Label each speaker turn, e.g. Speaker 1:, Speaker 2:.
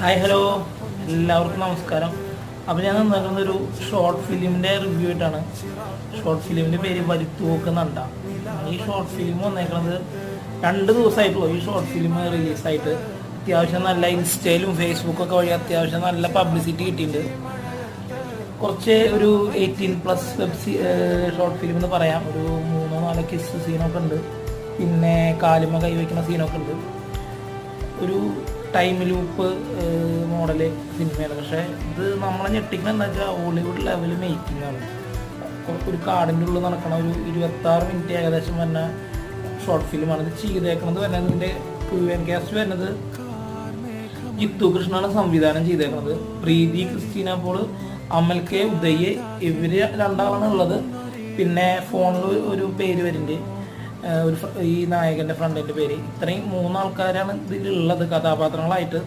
Speaker 1: Hi hello എല്ലാവർക്കും നമസ്കാരം. അപ്പോൾ ഞാൻ നിൽക്കുന്നത് ഒരു ഷോർട്ട് ഫിലിമിന്റെ റിവ്യൂ ആയിട്ടാണ്. ഷോർട്ട് ഫിലിമിന്റെ പേര് വരുത്തുവെക്കുന്നുണ്ട നണ്ട ഈ ഷോർട്ട് ഫിലിം വന്നേക്കുന്നത് രണ്ട് ദിവസമായിട്ടുള്ളൂ ഈ ഷോർട്ട് ഫിലിം റിലീസായിട്ട് അത്യാവശ്യം നല്ല ഇൻസ്റ്റയിലും ഫേസ്ബുക്കൊക്കെ വഴി അത്യാവശ്യം നല്ല പബ്ലിസിറ്റി കിട്ടിയിട്ടുണ്ട്. കുറച്ച് ഒരു eighteen plus web short film എന്ന് പറയാം. ഒരു മൂന്നോ നാലോ കിസ് സീനൊക്കെ ഉണ്ട്. പിന്നെ കാലുമ കൈവയ്ക്കുന്ന സീനൊക്കെ ഉണ്ട്. ഒരു ടൈം ലൂപ്പ് മോഡൽ സിനിമയാണ് പക്ഷേ ഇത് നമ്മളെ ഞെട്ടിക്കുന്ന എന്താ വെച്ചാൽ ഹോളിവുഡ് ലെവൽ മേക്കിംഗ് ആണ്. ഒരു കാടിന്റെ ഉള്ളിൽ നടക്കണ ഒരു ഇരുപത്താറ് മിനിറ്റ് ഏകദേശം വരുന്ന ഷോർട്ട് ഫിലിമാണ് ഇത് ചെയ്തേക്കുന്നത് വരുന്നത് ഇതിന്റെ ക്യൂഎൻ കാസ്റ്റ് വരുന്നത് ജിത്തു കൃഷ്ണനാണ് സംവിധാനം ചെയ്തേക്കുന്നത് Preethi Christina Paul Amal K Uday ഇവർ രണ്ടാളാണ് ഉള്ളത്. പിന്നെ ഫോണിൽ ഒരു പേര് വരുന്നുണ്ട് ഒരു ഈ നായകന്റെ ഫ്രണ്ടിന്റെ പേര്. ഇത്രയും മൂന്നാൾക്കാരാണ് ഇതിലുള്ളത് കഥാപാത്രങ്ങളായിട്ട്.